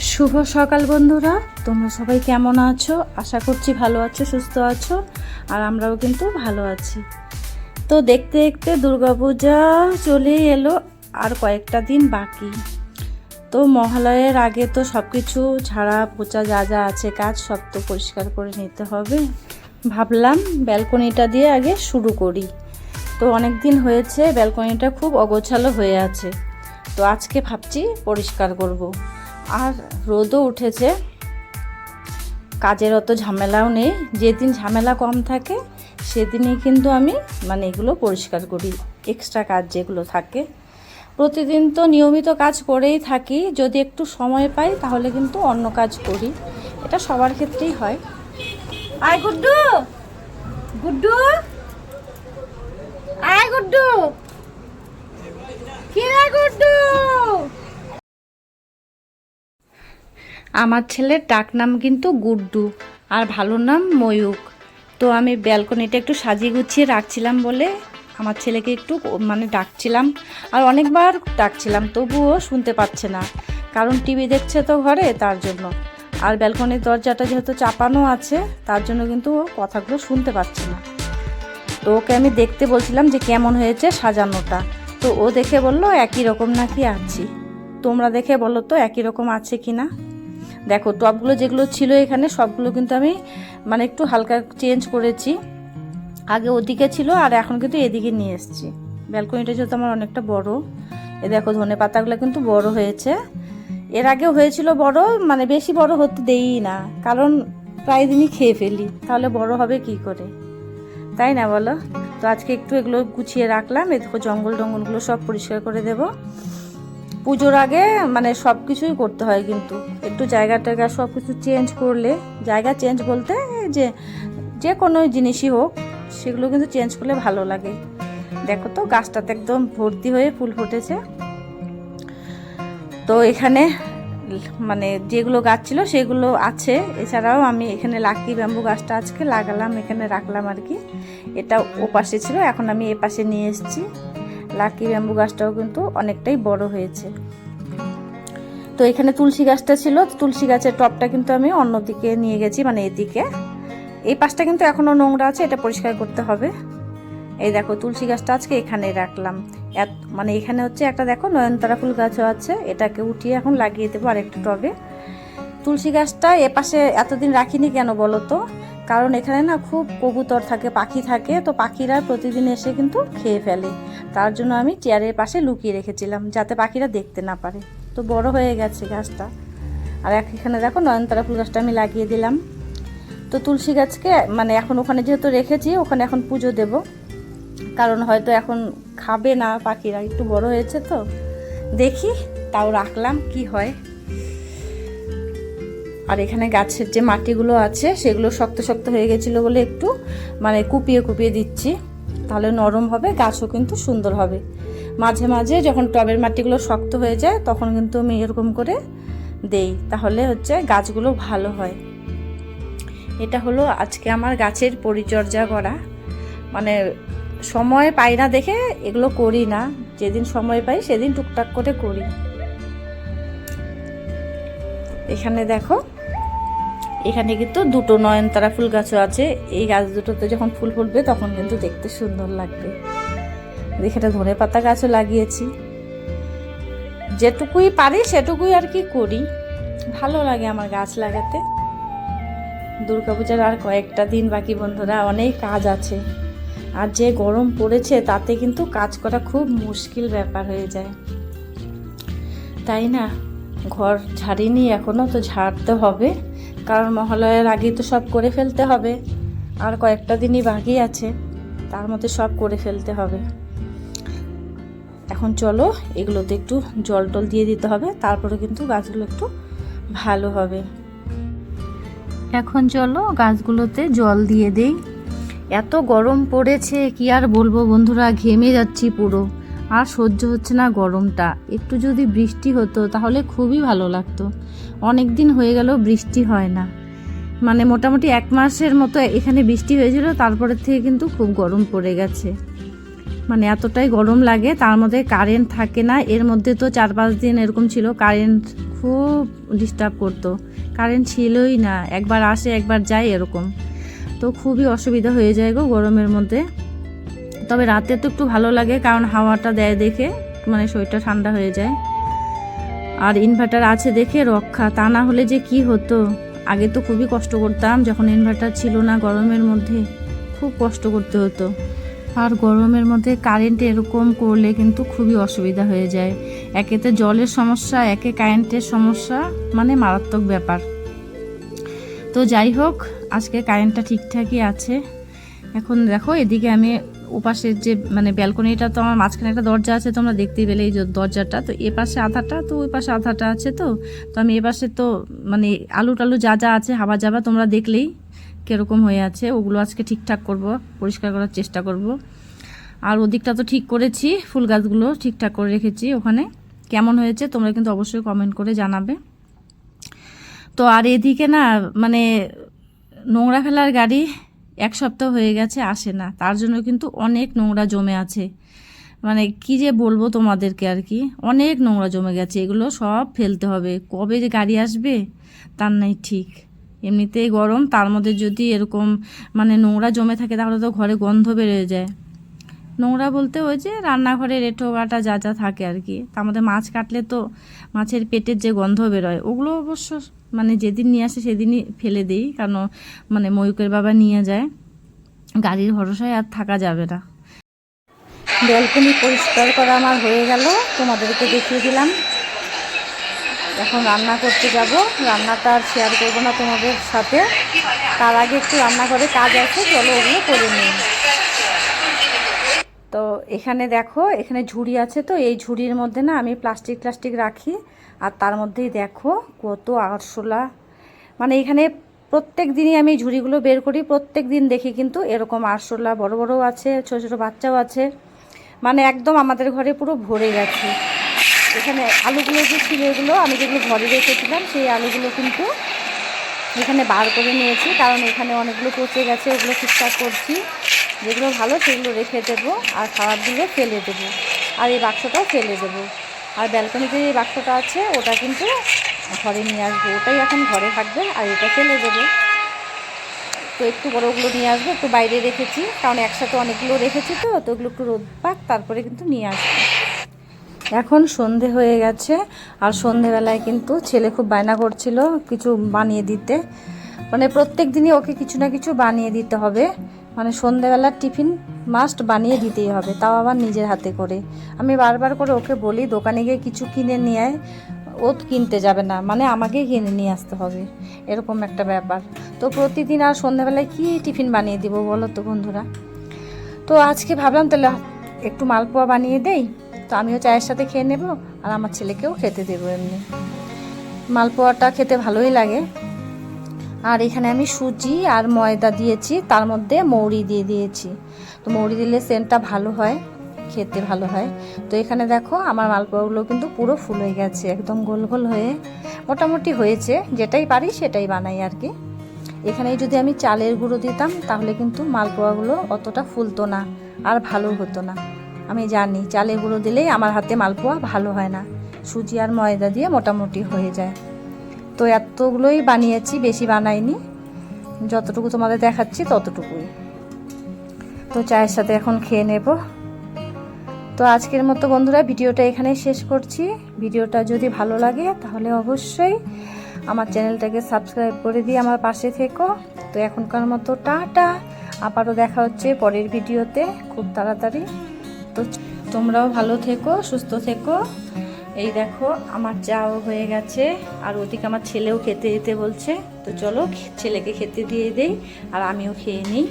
শুভ সকাল বন্ধুরা। তোমরা সবাই কেমন আছো? আশা করছি ভালো আছো, সুস্থ আছো, আর আমরাও কিন্তু ভালো আছি। তো দেখতে দেখতে দুর্গাপূজা চলেই এলো, আর কয়েকটা দিন বাকি। তো মহালয়ের আগে তো সব কিছু ঝাড়া পোচা যা যা আছে কাজ, সব তো পরিষ্কার করে নিতে হবে। ভাবলাম ব্যালকনিটা দিয়ে আগে শুরু করি। তো অনেক দিন হয়েছে, ব্যালকনিটা খুব অগোছালো হয়ে আছে। তো আজকে ভাবছি পরিষ্কার করব। আর রোদও উঠেছে। কাজের অত ঝামেলাও নেই। যেদিন ঝামেলা কম থাকে, সেদিনই কিন্তু আমি মানে এগুলো পরিষ্কার করি। এক্সট্রা কাজ যেগুলো থাকে। প্রতিদিন তো নিয়মিত কাজ করেই থাকি। যদি একটু সময় পাই, তাহলে কিন্তু অন্য কাজ করি। এটা সবার ক্ষেত্রেই হয়। আয় গুড্ডু! গুড্ডু! আয় গুড্ডু কি রে গুড্ডু আমার ছেলের ডাক নাম কিন্তু গুড্ডু আর ভালো নাম ময়ূক। তো আমি ব্যালকনিটা একটু সাজিয়ে গুছিয়ে রাখছিলাম বলে আমার ছেলেকে একটু মানে ডাকছিলাম আর অনেকবার ডাকছিলাম, তবুও শুনতে পাচ্ছে না। কারণ টিভি দেখছে তো ঘরে তার জন্য। আর ব্যালকনির দরজাটা যেহেতু চাপানো আছে, তার জন্য কিন্তু ও কথাগুলো শুনতে পাচ্ছে না। তো ওকে আমি দেখতে বলছিলাম যে কেমন হয়েছে সাজানোটা। তো ও দেখে বলল, একই রকম নাকি আছি? তোমরা দেখে বলো তো, একই রকম আছে কি না দেখো, টপগুলো যেগুলো ছিল এখানে, সবগুলো কিন্তু আমি মানে একটু হালকা চেঞ্জ করেছি। আগে ওদিকে ছিল, আর এখন কিন্তু এদিকে নিয়ে এসেছি। ব্যালকনিটা যেহেতু আমার অনেকটা বড়, এ দেখো ধনে পাতাগুলো কিন্তু বড় হয়েছে। এর আগে হয়েছিল বড় মানে বেশি বড় হতে দেই না, কারণ প্রায় দিনই খেয়ে ফেলি, তাহলে বড় হবে কি করে? তাই না বলো? তো আজকে একটু এগুলো গুছিয়ে রাখলাম, এ দেখো জঙ্গল টঙ্গলগুলো সব পরিষ্কার করে দেবো। পুজোর আগে মানে সব কিছুই করতে হয় কিন্তু। একটু জায়গা টায়গা সব কিছু চেঞ্জ করলে, জায়গা চেঞ্জ বলতে যে যে কোনো জিনিসই হোক, সেগুলো কিন্তু চেঞ্জ করলে ভালো লাগে। দেখো তো, গাছটাতে একদম ভর্তি হয়ে ফুল ফুটেছে। তো এখানে মানে যেগুলো গাছ ছিল সেগুলো আছে। এছাড়াও আমি এখানে লাকি ব্যাম্বু গাছটা আজকে লাগালাম, এখানে রাখলাম আর কি। এটা ও পাশে ছিল, এখন আমি এ পাশে নিয়ে এসেছি। লাকি ব্যাম্বু গাছটাও কিন্তু অনেকটাই বড় হয়েছে। তো এখানে তুলসী গাছটা ছিল তুলসী গাছের টপটা কিন্তু আমি অন্যদিকে নিয়ে গেছি মানে এদিকে। এই পাশটা কিন্তু এখনও নোংরা আছে, এটা পরিষ্কার করতে হবে। এই দেখো, তুলসী গাছটা আজকে এখানে রাখলাম। এত মানে এখানে হচ্ছে একটা দেখো নয়নতারা ফুল গাছও আছে, এটাকে উঠিয়ে এখন লাগিয়ে দেবো আরেকটা টবে। তুলসী গাছটা এ পাশে এতদিন রাখিনি কেন বলো তো? কারণ এখানে না খুব কবুতর থাকে, পাখি থাকে, তো পাখিরা প্রতিদিন এসে কিন্তু খেয়ে ফেলে। তার জন্য আমি চেয়ারের পাশে লুকিয়ে রেখেছিলাম যাতে পাখিরা দেখতে না পারে। তো বড় হয়ে গেছে গাছটা। আর এখানে দেখো নয়নতারা ফুল গাছটা আমি লাগিয়ে দিলাম। তো তুলসী গাছকে মানে এখন ওখানে যেহেতু রেখেছি, ওখানে এখন পুজো দেব। কারণ হয়তো এখন খাবে না পাখিরা, একটু বড় হয়েছে তো। দেখি, তাও রাখলাম, কি হয়। আর এখানে গাছের যে মাটিগুলো আছে, সেগুলো শক্ত শক্ত হয়ে গেছিল বলে একটু মানে কুপিয়ে কুপিয়ে দিচ্ছি। তাহলে নরম হবে, গাছও কিন্তু সুন্দর হবে। মাঝে মাঝে যখন টবের মাটিগুলো শক্ত হয়ে যায়, তখন কিন্তু আমি এরকম করে দেই। তাহলে হচ্ছে গাছগুলো ভালো হয়। এটা হলো আজকে আমার গাছের পরিচর্যা করা। মানে সময় পাই না দেখে এগুলো করি না। যেদিন সময় পাই, সেদিন টুকটাক করে করি। এখানে দেখো এখানে কিন্তু দুটো নয়নতারা ফুল গাছও আছে। এই গাছ দুটোতে যখন ফুল ফুলবে তখন কিন্তু দেখতে সুন্দর লাগবে। এখানে ধনে পাতা গাছও লাগিয়েছি। যেটুকুই পারি সেটুকুই আর কি করি। ভালো লাগে আমার গাছ লাগাতে। দুর্গাপূজার আর কয়েকটা দিন বাকি বন্ধুরা, অনেক কাজ আছে। আর যে গরম পড়েছে তাতে কিন্তু কাজ করা খুব মুশকিল ব্যাপার হয়ে যায়। তাই না? ঘর ঝাড়িনি এখনও তো ঝাড়তে হবে। কারণ মহালয়ার আগেই তো সব করে ফেলতে হবে। আর কয়েকটা দিনই বাকি আছে, তার মধ্যে সব করে ফেলতে হবে। এখন চলো, এগুলোতে একটু জল টল দিয়ে দিতে হবে, তারপরে কিন্তু গাছগুলো একটু ভালো হবে। এখন চলো গাছগুলোতে জল দিয়ে দেই। এত গরম পড়েছে, কি আর বলব বন্ধুরা, ঘেমে যাচ্ছি পুরো। আর সহ্য হচ্ছে না গরমটা। একটু যদি বৃষ্টি হতো, তাহলে খুবই ভালো লাগতো। অনেক দিন হয়ে গেল বৃষ্টি হয় না। মানে মোটামুটি এক মাসের মতো এখানে বৃষ্টি হয়েছিল, তারপরের থেকে কিন্তু খুব গরম পড়ে গেছে। মানে এতটাই গরম লাগে, তার মধ্যে কারেন্ট থাকে না। এর মধ্যে তো চার পাঁচ দিন এরকম ছিল কারেন্ট খুব ডিস্টার্ব করতো। কারেন্ট ছিলই না, একবার আসে, একবার যায় এরকম। তো খুবই অসুবিধা হয়ে যায় গো গরমের মধ্যে। তবে রাতে তো একটু ভালো লাগে, কারণ হাওয়াটা দেয় দেখে মানে শরীরটা ঠান্ডা হয়ে যায়। আর ইনভার্টার আছে দেখে রক্ষা, তা না হলে যে কি হতো? আগে তো খুবই কষ্ট করতাম, যখন ইনভার্টার ছিল না গরমের মধ্যে, খুব কষ্ট করতে হতো। আর গরমের মধ্যে কারেন্ট এরকম করলে কিন্তু খুবই অসুবিধা হয়ে যায়। একেতে জলের সমস্যা, একে কারেন্টের সমস্যা মানে মারাত্মক ব্যাপার। তো যাই হোক, আজকে কারেন্টটা ঠিকঠাকই আছে। এখন দেখো, এদিকে আমি ওপাশের যে মানে ব্যালকনিটা তো আমার মাঝখানে একটা দরজা আছে, তোমরা দেখতেই পেলে এই দরজাটা। তো এ পাশে আধাটা, তো ওই পাশে আধাটা আছে তো। তো আমি এ পাশে তো মানে আলু টালু যা যা আছে, হাবা যাবা তোমরা দেখলেই কীরকম হয়ে আছে। ওগুলো আজকে ঠিকঠাক করব, পরিষ্কার করার চেষ্টা করব। আর ওদিকটা তো ঠিক করেছি, ফুল গাছগুলো ঠিকঠাক করে রেখেছি ওখানে। কেমন হয়েছে তোমরা কিন্তু অবশ্যই কমেন্ট করে জানাবে। তো আর এদিকে না মানে নোংরা ফেলার গাড়ি এক সপ্তাহ হয়ে গেছে, আসে না। তার জন্য কিন্তু অনেক নোংরা জমে আছে। মানে কি যে বলব তোমাদেরকে আর কি? অনেক নোংরা জমে গেছে। এগুলো সব ফেলতে হবে। কবে যে গাড়ি আসবে, তার নাই ঠিক। এমনিতেই গরম, তার মধ্যে যদি এরকম মানে নোংরা জমে থাকে, তাহলে তো ঘরে গন্ধ বেড়ে যায়। নোংরা বলতে ওই যে রান্নাঘরের এঁটো কাটা যা যা থাকে আর কি। তার মধ্যে মাছ কাটলে তো মাছের পেটের যে গন্ধ বেরোয়, ওগুলো অবশ্য মানে যেদিন নিয়ে আসে সেদিনই ফেলে দিই, কারণ মানে ময়ূকের বাবা নিয়ে যায়। গাড়ির ভরসায় আর থাকা যাবে না। ব্যালকনি পরিষ্কার করা আমার হয়ে গেল, তোমাদেরকে দেখিয়ে দিলাম। এখন রান্না করতে যাব রান্নাটা আর শেয়ার করব না তোমাদের সাথে। তার আগে একটু রান্নাঘরে কাজ আছে, চলো ওগুলো করে নিই। তো এখানে দেখো, এখানে ঝুড়ি আছে তো, এই ঝুড়ির মধ্যে না আমি প্লাস্টিক প্লাস্টিক রাখি। আর তার মধ্যেই দেখো কত আরশোলা। মানে এখানে প্রত্যেক দিনই আমি ঝুড়িগুলো বের করি, প্রত্যেক দিন দেখি কিন্তু এরকম আরশোলা বড় বড়ও আছে, ছোটো ছোটো বাচ্চাও আছে। মানে একদম আমাদের ঘরে পুরো ভরে গেছে। এখানে আলুগুলো যে ছিল এগুলো আমি যেগুলো ঘরে রেখেছিলাম, সেই আলুগুলো কিন্তু এখানে বার করে নিয়েছি, কারণ এখানে অনেকগুলো পচে গেছে, ওগুলো ঠিকঠাক করছি। যেগুলো ভালো সেগুলো রেখে দেবো আর খাবারগুলো ফেলে দেবো। আর এই বাক্সটাও ফেলে দেবো। আর ব্যালকনিতে যে বাক্সটা আছে, ওটা কিন্তু ঘরে নিয়ে আসব। ওটাই এখন ঘরে থাকবে আর এটা ফেলে দেবো। তো একটু বড়োগুলো নিয়ে আসব, একটু বাইরে রেখেছি, কারণ একসাথে অনেকগুলো রেখেছি তো তো ওগুলো একটু রোদ পাক, তারপরে কিন্তু নিয়ে আসব। এখন সন্ধে হয়ে গেছে, আর সন্ধেবেলায় কিন্তু ছেলে খুব বায়না করছিল কিছু বানিয়ে দিতে। মানে প্রত্যেক দিনই ওকে কিছু না কিছু বানিয়ে দিতে হবে। মানে সন্ধেবেলার টিফিন মাস্ট বানিয়ে দিতেই হবে, তাও আবার নিজের হাতে করে। আমি বারবার করে ওকে বলি, দোকানে গিয়ে কিছু কিনে নিয়ে আয়, ও কিনতে যাবে না মানে আমাকেই কিনে নিয়ে আসতে হবে, এরকম একটা ব্যাপার। তো প্রতিদিন আর সন্ধ্যাবেলায় কি টিফিন বানিয়ে দিব বলো তো বন্ধুরা? তো আজকে ভাবলাম তাহলে একটু মালপোয়া বানিয়ে দেই, তো আমিও চায়ের সাথে খেয়ে নেব, আর আমার ছেলেকেও খেতে দেবো এমনি। মালপোয়াটা খেতে ভালোই লাগে। আর এখানে আমি সুজি আর ময়দা দিয়েছি, তার মধ্যে মৌরি দিয়ে দিয়েছি। তো মৌরি দিলে সেন্টটা ভালো হয়, খেতে ভালো হয়। তো এখানে দেখো আমার মালপোয়াগুলো কিন্তু পুরো ফুল হয়ে গেছে, একদম গোল গোল হয়ে মোটামুটি হয়েছে। যেটাই পারি সেটাই বানাই আর কি। এখানে যদি আমি চালের গুঁড়ো দিতাম, তাহলে কিন্তু মালপোয়াগুলো অতটা ফুলতো না আর ভালো হতো না। আমি জানি, চালের গুঁড়ো দিলেই আমার হাতে মালপোয়া ভালো হয় না। সুজি আর ময়দা দিয়ে মোটামুটি হয়ে যায়। তো এতগুলোই বানিয়েছি, বেশি বানাইনি। যতটুকু তোমাদের দেখাচ্ছি ততটুকুই। তো চায়ের সাথে এখন খেয়ে নেব। তো আজকের মতো বন্ধুরা, ভিডিওটা এখানেই শেষ করছি। ভিডিওটা যদি ভালো লাগে, তাহলে অবশ্যই আমার চ্যানেলটাকে সাবস্ক্রাইব করে দিয়ে আমার পাশে থেকো। তো এখনকার মতো টাটা। আবারও দেখা হচ্ছে পরের ভিডিওতে খুব তাড়াতাড়ি। তো তোমরাও ভালো থেকো, সুস্থ থেকো। এই দেখো, আমার চাও হয়ে গেছে। আর ওদিকে আমার ছেলেও খেতে যেতে বলছে। তো চলো, ছেলেকে খেতে দিয়ে দেই, আর আমিও খেয়ে নিই।